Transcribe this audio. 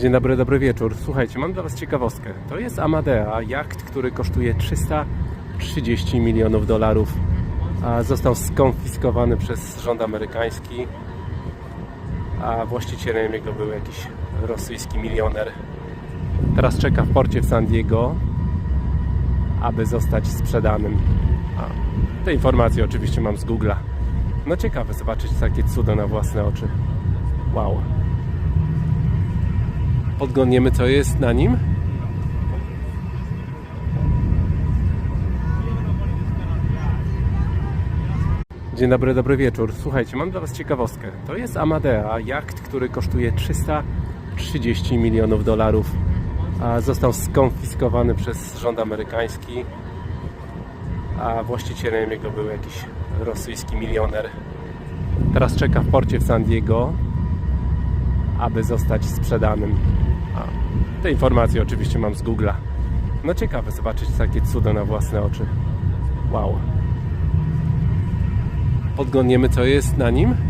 Dzień dobry, dobry wieczór. Słuchajcie, mam dla Was ciekawostkę. To jest Amadea, jacht, który kosztuje 330 milionów dolarów. A został skonfiskowany przez rząd amerykański, a właścicielem jego był jakiś rosyjski milioner. Teraz czeka w porcie w San Diego, aby zostać sprzedanym. A te informacje oczywiście mam z Google'a. No ciekawe zobaczyć takie cudo na własne oczy. Wow. Podglądniemy co jest na nim. Dzień dobry, dobry wieczór. Słuchajcie, mam dla Was ciekawostkę. To jest Amadea, jacht, który kosztuje 330 milionów dolarów. A został skonfiskowany przez rząd amerykański, a właścicielem jego był jakiś rosyjski milioner. Teraz czeka w porcie w San Diego, aby zostać sprzedanym. A te informacje oczywiście mam z Google'a. No ciekawe zobaczyć takie cudo na własne oczy. Wow. Podglądniemy co jest na nim.